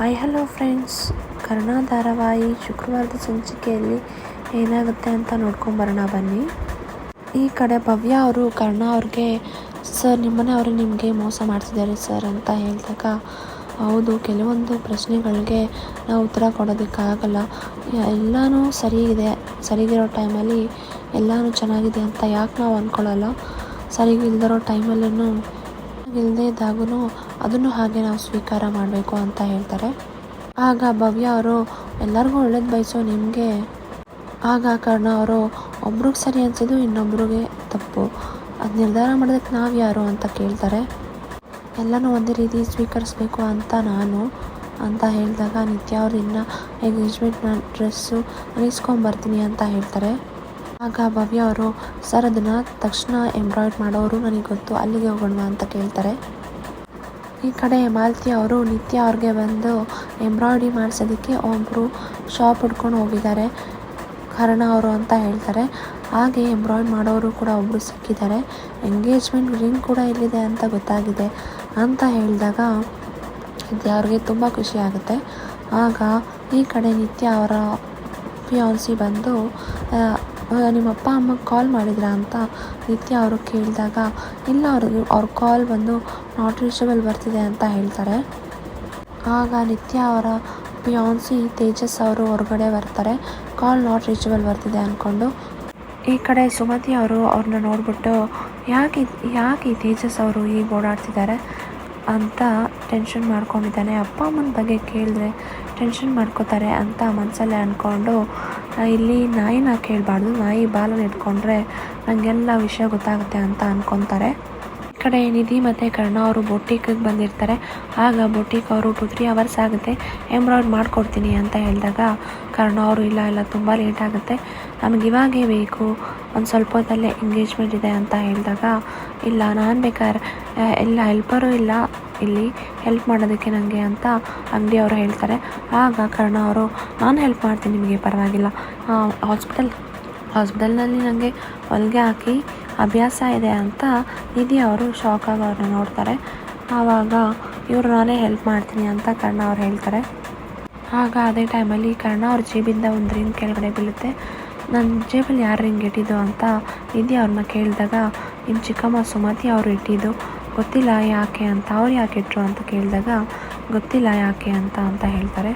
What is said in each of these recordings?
Hi hello friends Karna ಧಾರಾವಾಹಿ ಶುಕ್ರವಾರದ ಸಂಚಿಕೆಯಲ್ಲಿ ಏನಾಗುತ್ತೆ ಅಂತ ನೋಡ್ಕೊಂಬರೋಣ ಬನ್ನಿ. ಈ ಕಡೆ ಭವ್ಯ ಅವರು, ಕರ್ಣ ಅವ್ರಿಗೆ, ಸರ್, ನಿಮ್ಮನೆ ಅವರು ನಿಮಗೆ ಮೋಸ ಮಾಡ್ತಿದ್ದಾರೆ, ಸರ್, ಅಂತ ಹೇಳಿದಾಗ, ಹೌದು, ಕೆಲವೊಂದು ಪ್ರಶ್ನೆಗಳಿಗೆ ನಾವು ಉತ್ತರ ಕೊಡೋದಕ್ಕಾಗಲ್ಲ. ಎಲ್ಲನೂ ಸರಿ ಇದೆ ಸರಿಗಿರೋ ಟೈಮಲ್ಲಿ ಎಲ್ಲನೂ ಚೆನ್ನಾಗಿದೆ ಅಂತ ಯಾಕೆ ನಾವು ಅಂದ್ಕೊಳ್ಳಲ್ಲ ಸರಿಗಿಲ್ದಿರೋ ಟೈಮಲ್ಲೂ ಇಲ್ಲದೇ ಇದ್ದಾಗೂ ಅದನ್ನು ಹಾಗೆ ನಾವು ಸ್ವೀಕಾರ ಮಾಡಬೇಕು ಅಂತ ಹೇಳ್ತಾರೆ. ಆಗ ಭವ್ಯ ಅವರು, ಎಲ್ಲರಿಗೂ ಒಳ್ಳೇದು ಬಯಸೋ ನಿಮಗೆ. ಆಗ ಕಾರಣ ಅವರು, ಒಬ್ರಿಗೆ ಸರಿ ಅನ್ಸಿದ್ದು ಇನ್ನೊಬ್ರಿಗೆ ತಪ್ಪು. ಅದು ನಿರ್ಧಾರ ಮಾಡೋದಕ್ಕೆ ನಾವು ಯಾರು? ಅಂತ ಕೇಳ್ತಾರೆ. ಎಲ್ಲನೂ ಒಂದೇ ರೀತಿ ಸ್ವೀಕರಿಸ್ಬೇಕು ಅಂತ ನಾನು. ಅಂತ ಹೇಳಿದಾಗ ನಿತ್ಯ ಅವ್ರು ಇನ್ನು ಎಂಗೇಜ್ಮೆಂಟ್ನ ಡ್ರೆಸ್ಸು ಇಸ್ಕೊಂಬರ್ತೀನಿ ಅಂತ ಹೇಳ್ತಾರೆ. ಆಗ ಭವ್ಯ ಅವರು ಸರ್ ಅದನ್ನು ತಕ್ಷಣ ಎಂಬ್ರಾಯ್ಡ್ ಮಾಡೋರು ನನಗೆ ಗೊತ್ತು. ಅಲ್ಲಿಗೆ ಹೋಗೋಣ ಅಂತ ಕೇಳ್ತಾರೆ. ಈ ಕಡೆ ಮಾಲತಿ ಅವರು ನಿತ್ಯ ಅವ್ರಿಗೆ ಬಂದು ಎಂಬ್ರಾಯ್ಡ್ರಿ ಮಾಡಿಸೋದಕ್ಕೆ ಒಬ್ಬರು ಶಾಪ್ ಹಿಡ್ಕೊಂಡು ಹೋಗಿದ್ದಾರೆ. ಕರ್ಣ ಅವರು ಅಂತ ಹೇಳ್ತಾರೆ. ಹಾಗೆ ಎಂಬ್ರಾಯ್ಡ್ ಮಾಡೋರು ಕೂಡ ಒಬ್ಬರು ಸಿಕ್ಕಿದ್ದಾರೆ. ಎಂಗೇಜ್ಮೆಂಟ್ ರಿಂಗ್ ಕೂಡ ಇಲ್ಲಿದೆ ಅಂತ ಗೊತ್ತಾಗಿದೆ ಅಂತ ಹೇಳಿದಾಗ ನಿತ್ಯ ಅವ್ರಿಗೆ ತುಂಬ ಖುಷಿ ಆಗುತ್ತೆ. ಆಗ ಈ ಕಡೆ ನಿತ್ಯ ಅವರ ಪಿ ಬಂದು ನಿಮ್ಮ ಅಪ್ಪ ಅಮ್ಮಗೆ ಕಾಲ್ ಮಾಡಿದ್ರಾ ಅಂತ ನಿತ್ಯ ಅವರು ಕೇಳಿದಾಗ, ಇಲ್ಲ ಅವ್ರಿಗೆ ಅವ್ರ ಕಾಲ್ ಬಂದು ನಾಟ್ ರೀಚಬಲ್ ಬರ್ತಿದೆ ಅಂತ ಹೇಳ್ತಾರೆ. ಆಗ ನಿತ್ಯ ಅವರ ಪಿಯಾನ್ಸಿ ತೇಜಸ್ ಅವರು ಹೊರಗಡೆ ಬರ್ತಾರೆ. ಕಾಲ್ ನಾಟ್ ರೀಚಬಲ್ ಬರ್ತಿದೆ ಅಂದ್ಕೊಂಡು ಈ ಕಡೆ ಸುಮತಿ ಅವರು ಅವ್ರನ್ನ ನೋಡಿಬಿಟ್ಟು, ಯಾಕೆ ಯಾಕೆ ತೇಜಸ್ ಅವರು ಹೀಗೆ ಓಡಾಡ್ತಿದ್ದಾರೆ? ಅಂತ ಟೆನ್ಷನ್ ಮಾಡ್ಕೊಂಡಿದ್ದಾನೆ. ಅಪ್ಪ ಅಮ್ಮನ ಬಗ್ಗೆ ಕೇಳಿದ್ರೆ ಟೆನ್ಷನ್ ಮಾಡ್ಕೋತಾರೆ ಅಂತ ಮನಸ್ಸಲ್ಲೇ ಅಂದ್ಕೊಂಡು ಇಲ್ಲಿ ನಾಯಿನ ಕೇಳಬಾರ್ದು. ನಾಯಿ ಬಾಲನ್ನು ಇಟ್ಕೊಂಡ್ರೆ ನನಗೆಲ್ಲ ವಿಷಯ ಗೊತ್ತಾಗುತ್ತೆ ಅಂತ ಅಂದ್ಕೊತಾರೆ ಈ ಕಡೆ ನಿಧಿ ಮತ್ತು ಕರ್ಣ ಅವರು ಬೊಟ್ಟಿಗೆ ಬಂದಿರ್ತಾರೆ. ಆಗ ಬೊಟ್ಟಿಗೆ ಅವರು ಟು ತ್ರೀ ಅವರ್ಸ್ ಆಗುತ್ತೆ. ಎಂಬ್ರಾಯ್ಡ್ ಮಾಡಿಕೊಡ್ತೀನಿ ಅಂತ ಹೇಳಿದಾಗ ಕರ್ಣ ಅವರು, ಇಲ್ಲ ಇಲ್ಲ, ತುಂಬ ಲೇಟ್ ಆಗುತ್ತೆ. ನಮಗೆ ಇವಾಗೇ ಬೇಕು. ಒಂದು ಸ್ವಲ್ಪ ಹೊತ್ತಲ್ಲೇ ಎಂಗೇಜ್ಮೆಂಟ್ ಇದೆ ಅಂತ ಹೇಳಿದಾಗ, ಇಲ್ಲ, ನಾನು ಬೇಕಾದ್ರೆ ಎಲ್ಲ ಹೆಲ್ಪರು ಇಲ್ಲ. ಇಲ್ಲಿ ಹೆಲ್ಪ್ ಮಾಡೋದಕ್ಕೆ ನನಗೆ ಅಂತ ಅಂಗಡಿಯವರು ಹೇಳ್ತಾರೆ. ಆಗ ಕರ್ಣ ಅವರು, ನಾನು ಹೆಲ್ಪ್ ಮಾಡ್ತೀನಿ ನಿಮಗೆ, ಪರವಾಗಿಲ್ಲ. ಹಾಸ್ಪಿಟಲ್ ಹಾಸ್ಪಿಟಲ್ನಲ್ಲಿ ನನಗೆ ಹೊಲಿಗೆ ಹಾಕಿ ಅಭ್ಯಾಸ ಇದೆ ಅಂತ ನಿಧಿ ಅವರು ಶಾಕ್ ಆಗಿ ಅವ್ರನ್ನ ನೋಡ್ತಾರೆ. ಆವಾಗ ಇವರು, ನಾನೇ ಹೆಲ್ಪ್ ಮಾಡ್ತೀನಿ ಅಂತ ಕರ್ಣ ಅವ್ರು ಹೇಳ್ತಾರೆ. ಆಗ ಅದೇ ಟೈಮಲ್ಲಿ ಕರ್ಣ ಅವ್ರ ಜೇಬಿಂದ ಒಂದು ರಿಂಗ್ ಕೆಳಗಡೆ ಬೀಳುತ್ತೆ. ನನ್ನ ಜೇಬಲ್ಲಿ ಯಾರು ರಿಂಗ್ ಇಟ್ಟಿದ್ದು? ಅಂತ ನಿಧಿ ಅವ್ರನ್ನ ಕೇಳಿದಾಗ ನಿಮ್ಮ ಚಿಕ್ಕಮ್ಮ ಸುಮತಿ ಅವರು ಇಟ್ಟಿದ್ದು. ಗೊತ್ತಿಲ್ಲ ಯಾಕೆ ಅಂತ, ಅವ್ರು ಯಾಕೆ ಇಟ್ಟರು ಅಂತ ಕೇಳಿದಾಗ, ಗೊತ್ತಿಲ್ಲ ಯಾಕೆ ಅಂತ ಅಂತ ಹೇಳ್ತಾರೆ.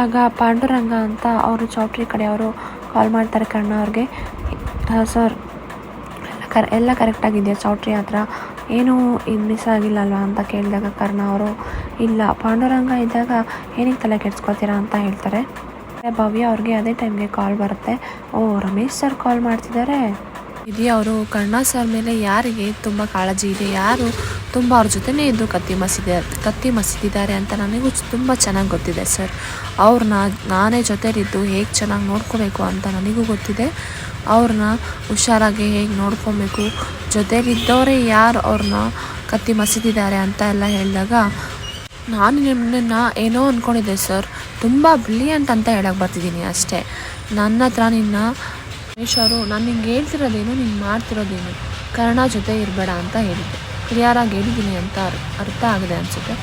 ಆಗ ಪಾಂಡುರಂಗ ಅಂತ ಅವರು ಚೌಟ್ರಿ ಕಡೆ ಅವರು ಕಾಲ್ ಮಾಡ್ತಾರೆ ಕರ್ಣ ಅವ್ರಿಗೆ. ಸರ್, ಕರ್, ಎಲ್ಲ ಕರೆಕ್ಟಾಗಿದೆಯಾ ಚೌಟ್ರಿ ಹತ್ರ ಏನೂ ಇದು ಮಿಸ್ ಆಗಿಲ್ಲ ಅಲ್ವಾ ಅಂತ ಕೇಳಿದಾಗ ಕರ್ಣ ಅವರು, ಇಲ್ಲ, ಪಾಂಡುರಂಗ ಇದ್ದಾಗ ಏನಕ್ಕೆ ತಲೆ ಕೆಡ್ಸ್ಕೊತೀರಾ ಅಂತ ಹೇಳ್ತಾರೆ. ಭವ್ಯ ಅವ್ರಿಗೆ ಅದೇ ಟೈಮ್ಗೆ ಕಾಲ್ ಬರುತ್ತೆ. ಓ, ರಮೇಶ್ ಸರ್ ಕಾಲ್ ಮಾಡ್ತಿದ್ದಾರೆ? ಇದೀ, ಅವರು ಕರ್ಣ ಸರ್ ಮೇಲೆ ಯಾರಿಗೆ ತುಂಬ ಕಾಳಜಿ ಇದೆ, ಯಾರು ತುಂಬ ಅವ್ರ ಜೊತೆನೇ ಇದ್ದು ಕತ್ತಿ ಮಸಿದ, ಕತ್ತಿ ಮಸಿದಿದ್ದಾರೆ ಅಂತ ನನಗೂ ತುಂಬ ಚೆನ್ನಾಗಿ ಗೊತ್ತಿದೆ ಸರ್. ಅವ್ರನ್ನ ನಾನೇ ಜೊತೆಲಿದ್ದು ಹೇಗೆ ಚೆನ್ನಾಗಿ ನೋಡ್ಕೋಬೇಕು ಅಂತ ನನಗೂ ಗೊತ್ತಿದೆ. ಅವ್ರನ್ನ ಹುಷಾರಾಗಿ ಹೇಗೆ ನೋಡ್ಕೊಬೇಕು, ಜೊತೆಲಿದ್ದವರೇ ಯಾರು ಅವ್ರನ್ನ ಕತ್ತಿ ಮಸಿದಿದ್ದಾರೆ ಅಂತ ಎಲ್ಲ ಹೇಳಿದಾಗ, ನಾನು ನಿಮ್ಮನ್ನ ಏನೋ ಅಂದ್ಕೊಂಡಿದ್ದೆ ಸರ್, ತುಂಬ ಬ್ರಿಲಿಯಂಟ್ ಅಂತ ಹೇಳಕ್ಕೆ ಬರ್ತಿದ್ದೀನಿ ಅಷ್ಟೇ. ನನ್ನ ಹತ್ರ ನಿನ್ನ ಅವರು ನಾನು ನಿಂಗೆ ಹೇಳ್ತಿರೋದೇನು ನಿಂಗೆ ಮಾಡ್ತಿರೋದೇನು? ಕರ್ಣ ಜೊತೆ ಇರಬೇಡ ಅಂತ ಹೇಳಿದ್ದೆ. ಕ್ಲಿಯರಾಗಿ ಹೇಳಿದ್ದೀನಿ ಅಂತ ಅರ್ಥ ಆಗಿದೆ ಅನಿಸುತ್ತೆ.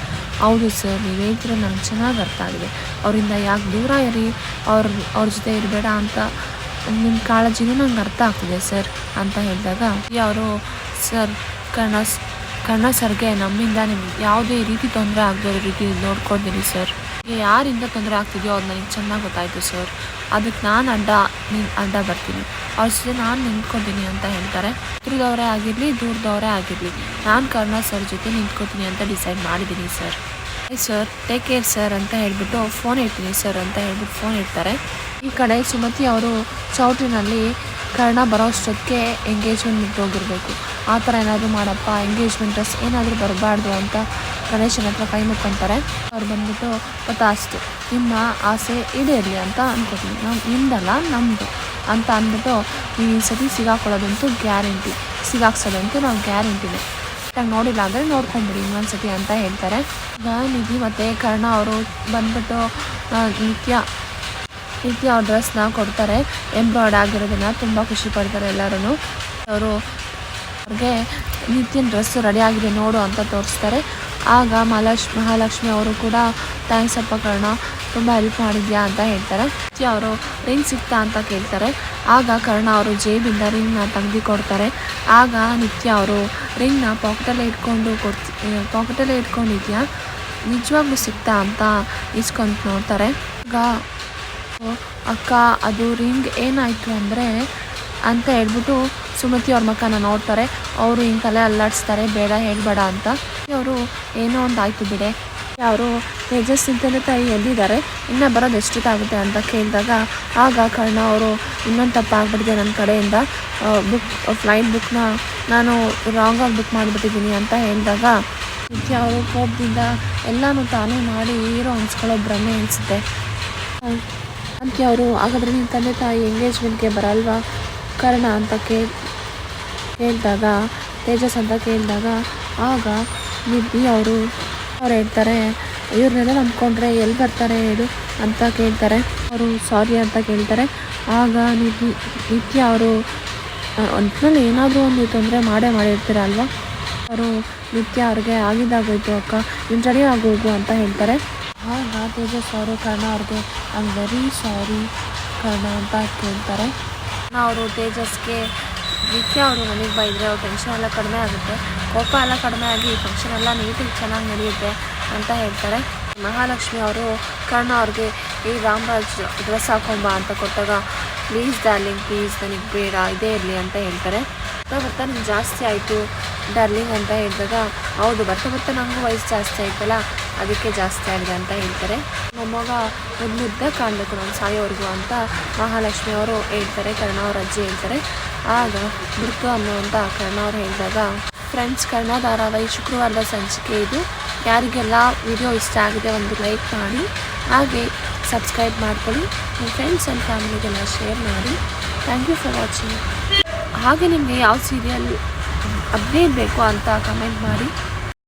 ಹೌದು ಸರ್, ನೀವು ಹೇಳ್ತಿರೋ ನನಗೆ ಚೆನ್ನಾಗಿ ಅರ್ಥ ಆಗಿದೆ. ಅವರಿಂದ ಯಾಕೆ ದೂರ ಇರಿ? ಅವ್ರ ಅವ್ರ ಜೊತೆ ಇರಬೇಡ ಅಂತ ನಿಮ್ಮ ಕಾಳಜಿನೂ ನಂಗೆ ಅರ್ಥ ಆಗ್ತಿದೆ ಸರ್ ಅಂತ ಹೇಳಿದಾಗ ಅವರು ಸರ್, ಕರ್ಣ ಕರ್ಣ ಸರ್ಗೆ ನಮ್ಮಿಂದ ನಿಮ್ಗೆ ಯಾವುದೇ ರೀತಿ ತೊಂದರೆ ಆಗದ ರೀತಿ ನೋಡ್ಕೊಂಡಿರಿ ಸರ್. ಯಾರಿಂದ ತೊಂದರೆ ಆಗ್ತಿದೆಯೋ ಅದು ನನಗೆ ಚೆನ್ನಾಗಿ ಗೊತ್ತಾಯಿತು, ಸರ್. ಅದಕ್ಕೆ ನಾನು ಅಡ್ಡ ಅಡ್ಡ ಬರ್ತೀನಿ. ಅವ್ರ ಜೊತೆ ನಾನು ನಿಂತ್ಕೊತೀನಿ ಅಂತ ಹೇಳ್ತಾರೆ. ಹತ್ರದವರೇ ಆಗಿರಲಿ, ದೂರದವರೇ ಆಗಿರಲಿ. ನಾನು ಕರ್ಣ ಸರ್ ಜೊತೆ ನಿಂತ್ಕೊತೀನಿ ಅಂತ ಡಿಸೈಡ್ ಮಾಡಿದ್ದೀನಿ, sir. Sir. Take care sir ಅಂತ ಹೇಳಿಬಿಟ್ಟು ಫೋನ್ ಇಡ್ತೀನಿ, ಸರ್ ಅಂತ ಹೇಳ್ಬಿಟ್ಟು ಫೋನ್ ಇಡ್ತಾರೆ. ಈ ಕಡೆ ಸುಮತಿ ಅವರು ಚೌಟ್ರಿನಲ್ಲಿ ಕರ್ಣ ಬರೋ ಅಷ್ಟೊತ್ತಿಗೆ ಎಂಗೇಜ್ಮೆಂಟ್ ಹೋಗಿರಬೇಕು ಆ ಥರ ಏನಾದರೂ ಮಾಡಪ್ಪ ಎಂಗೇಜ್ಮೆಂಟ್ ಡ್ರೆಸ್ ಏನಾದರೂ ಬರಬಾರ್ದು ಅಂತ ಗಣೇಶನ ಹತ್ರ ಕೈ ಮುಕ್ಕೊಂತಾರೆ. ಅವ್ರು ಬಂದ್ಬಿಟ್ಟು ಗೊತ್ತಾಸ್ತು ನಿಮ್ಮ ಆಸೆ ಈಡೇರಲಿ ಅಂತ ಅಂದ್ಕೊತೀನಿ ನಾವು ನಿಮ್ದಲ್ಲ ನಮ್ಮದು ಅಂತ ಅಂದ್ಬಿಟ್ಟು ನೀವು ಈ ಸತಿ ಸಿಗಾಕೊಳ್ಳೋದಂತೂ ಗ್ಯಾರಂಟಿ. ಸಿಗಾಕ್ಸೋದಂತೂ ನಾವು ಗ್ಯಾರಂಟಿನೇ ಕರೆಕ್ಟಾಗಿ ನೋಡಿಲ್ಲ ಅಂದರೆ ನೋಡ್ಕೊಂಬಿಡಿ ಇನ್ನೊಂದ್ಸತಿ ಅಂತ ಹೇಳ್ತಾರೆ. ನಿಧಿ ಮತ್ತು ಕರ್ಣ ಅವರು ಬಂದ್ಬಿಟ್ಟು ನಿತ್ಯ ನಿತ್ಯ ಅವ್ರ ಡ್ರೆಸ್ನ ಕೊಡ್ತಾರೆ. ಎಂಬ್ರಾಯ್ಡ್ ಆಗಿರೋದನ್ನ ತುಂಬ ಖುಷಿ ಪಡ್ತಾರೆ ಎಲ್ಲರೂ ಅವರು ಅವ್ರಿಗೆ ನಿತ್ಯನ ಡ್ರೆಸ್ ಆಗಿದೆ, ನೋಡು ಅಂತ ತೋರಿಸ್ತಾರೆ. ಆಗ ಮಹಾಲಕ್ಷ್ಮಿ ಮಹಾಲಕ್ಷ್ಮಿ ಅವರು ಕೂಡ ಥ್ಯಾಂಕ್ಸ್ ಅಪ್ಪ ಕರ್ಣ, ತುಂಬ ಹೆಲ್ಪ್ ಮಾಡಿದ್ಯಾ? ಅಂತ ಹೇಳ್ತಾರೆ. ನಿತ್ಯ ಅವರು ರಿಂಗ್ ಸಿಗ್ತಾ ಅಂತ ಕೇಳ್ತಾರೆ. ಆಗ ಕರ್ಣ ಅವರು ಜೇಬಿಂದ ರಿಂಗ್ನ ತೆಗೆದು ಕೊಡ್ತಾರೆ. ಆಗ ನಿತ್ಯ ಅವರು ರಿಂಗ್ನ ಪಾಕೆಟಲ್ಲೇ ಇಟ್ಕೊಂಡು ಕೊಡ್ತಿ ಪಾಕೆಟಲ್ಲೇ ಇಟ್ಕೊಂಡಿದ್ಯಾ? ನಿಜವಾಗ್ಲೂ ಸಿಗ್ತಾ ಅಂತ ಇಸ್ಕೊಂಡು ನೋಡ್ತಾರೆ. ಆಗ, ಅಕ್ಕ, ಅದು ರಿಂಗ್ ಏನಾಯಿತು? ಅಂದರೆ ಅಂತ ಹೇಳ್ಬಿಟ್ಟು ಸುಮತಿ ಅವ್ರ ಮಕ್ಕನ ನೋಡ್ತಾರೆ. ಅವರು ಹಿಂಗೆ ತಲೆ ಅಲ್ಲಾಡಿಸ್ತಾರೆ, ಬೇಡ, ಹೇಳ್ಬೇಡ ಅಂತ. ಅವರು ಏನೋ ಒಂದು ಆಯಿತು ಬಿಡೆ. ಅವರು ತೇಜಸ್ ತಂದೆ ತಾಯಿ ಎಲ್ಲಿದ್ದಾರೆ? ಇನ್ನೂ ಬರೋದು ಎಷ್ಟೊತ್ತಾಗುತ್ತೆ ಅಂತ ಕೇಳಿದಾಗ, ಆಗ ಕರ್ಣ ಅವರು ಇನ್ನೊಂದು ತಪ್ಪಾಗ್ಬಿಟ್ಟಿದೆ ನನ್ನ ಕಡೆಯಿಂದ. ಬುಕ್ ಫ್ಲೈಟ್ ಬುಕ್ನ ನಾನು ರಾಂಗಾಗಿ ಬುಕ್ ಮಾಡಿಬಿಟ್ಟಿದ್ದೀನಿ ಅಂತ ಹೇಳಿದಾಗ ನಿತ್ಯ ಅವರು ಕೋಪದಿಂದ ಎಲ್ಲನೂ ತಾನೇ ಮಾಡಿ ಹೀರೋ ಅನ್ಸ್ಕೊಳ್ಳೋ ಭ್ರಮೆ ಅನಿಸುತ್ತೆ. ಅಂತ ಅವರು, ಹಾಗಾದ್ರೆ ನಿನ್ನ ತಂದೆ ತಾಯಿ ಎಂಗೇಜ್ಮೆಂಟ್ಗೆ ಬರಲ್ವಾ? ಕರ್ಣ ಅಂತ ಕೇಳಿ ಕೇಳಿದಾಗ, ತೇಜಸ್ ಅಂತ ಕೇಳಿದಾಗ, ಆಗ ನಿಬ್ಬಿ ಅವರು ಅವ್ರು ಹೇಳ್ತಾರೆ ಇವ್ರನ್ನೆಲ್ಲ ನಂಬ್ಕೊಂಡ್ರೆ ಎಲ್ಲಿ ಬರ್ತಾರೆ ಹೇಳು ಅಂತ ಕೇಳ್ತಾರೆ. ಅವರು ಸಾರಿ ಅಂತ ಕೇಳ್ತಾರೆ. ಆಗ ನಿಧಿ ನಿತ್ಯ ಅವರು ಒಟ್ಟಿನಲ್ಲಿ ಏನಾದರೂ ಒಂದು ತೊಂದರೆ ಮಾಡೇ ಮಾಡಿರ್ತೀರ ಅಲ್ವಾ? ಅವರು ನಿತ್ಯ ಅವ್ರಿಗೆ ಆಗಿದ್ದಾಗೋಯ್ತು ಅಕ್ಕ ನಿಮ್ಮ ರೆಡಿ ಆಗೋಗು ಅಂತ ಹೇಳ್ತಾರೆ. ಆಗ ತೇಜಸ್ ಅವರು ಕರ್ಣ ಅವ್ರಿಗೆ ಐ ವೆರಿ ಸಾರಿ ಕರ್ಣ ಅಂತ ಕೇಳ್ತಾರೆ. ಅವರು ತೇಜಸ್ಗೆ ನಿತ್ಯ ಅವರು ನನಗೆ ಬೈದರೆ ಅವ್ರ ಟೆನ್ಷನ್ ಎಲ್ಲ ಕಡಿಮೆ ಆಗುತ್ತೆ. ಕೋಪ ಎಲ್ಲ ಕಡಿಮೆ ಆಗಿ ಫಂಕ್ಷನ್ ಎಲ್ಲ ನೀಟಾಗಿ ಚೆನ್ನಾಗಿ ನಡೆಯುತ್ತೆ ಅಂತ ಹೇಳ್ತಾರೆ. ಮಹಾಲಕ್ಷ್ಮಿ ಅವರು, ಕರ್ಣ ಅವ್ರಿಗೆ ಈ ರಾಮರಾಜ್ ಡ್ರೆಸ್ ಹಾಕೊಂಬ ಅಂತ ಕೊಟ್ಟಾಗ ಪ್ಲೀಸ್ ಡಾರ್ಲಿಂಗ್ ಪ್ಲೀಸ್ ನನಗೆ ಬೇಡ, ಇದೇ ಇರಲಿ ಅಂತ ಹೇಳ್ತಾರೆ. ಬರ್ತಾ ಬರ್ತಾ ನಿಮ್ಗೆ ಜಾಸ್ತಿ ಆಯಿತು. ಡಾರ್ಲಿಂಗ್ ಅಂತ ಹೇಳಿದಾಗ, ಹೌದು ಬರ್ತಾ ಬರ್ತಾ ನನಗೂ ವಯಸ್ಸು ಜಾಸ್ತಿ ಆಯ್ತಲ್ಲ, ಅದಕ್ಕೆ ಜಾಸ್ತಿ ಆಗಿದೆ ಅಂತ ಹೇಳ್ತಾರೆ. ಮೊಮ್ಮಗ ಒಂದು ಮುದ್ದೆ ಕಾಣಬೇಕು ನಮ್ಮ ಸಾಯೋವರೆಗೂ ಅಂತ ಮಹಾಲಕ್ಷ್ಮಿ ಅವರು ಹೇಳ್ತಾರೆ, ಕರ್ಣ ಅವ್ರ ಅಜ್ಜಿ ಹೇಳ್ತಾರೆ. ಆಗ ಮೃತು ಅನ್ನುವಂಥ ಕರ್ಣ ಅವ್ರು ಹೇಳಿದಾಗ ಫ್ರೆಂಡ್ಸ್ ಕರ್ಣ ಧಾರಾವಾಹಿ ಶುಕ್ರವಾರದ ಸಂಚಿಕೆ ಇದು. ಯಾರಿಗೆಲ್ಲ ವಿಡಿಯೋ ಇಷ್ಟ ಆಗಿದೆ ಒಂದು ಲೈಕ್ ಮಾಡಿ, ಹಾಗೆ ಸಬ್ಸ್ಕ್ರೈಬ್ ಮಾಡ್ಕೊಳ್ಳಿ. ನಿಮ್ಮ ಫ್ರೆಂಡ್ಸ್ ಆ್ಯಂಡ್ ಫ್ಯಾಮಿಲಿಗೆಲ್ಲ ಶೇರ್ ಮಾಡಿ. ಥ್ಯಾಂಕ್ ಯು ಫಾರ್ ವಾಚಿಂಗ್ ಹಾಗೆ ನಿಮಗೆ ಯಾವ ಸೀರಿಯಲ್ ಅಪ್ಡೇಟ್ ಬೇಕು ಅಂತ ಕಮೆಂಟ್ ಮಾಡಿ.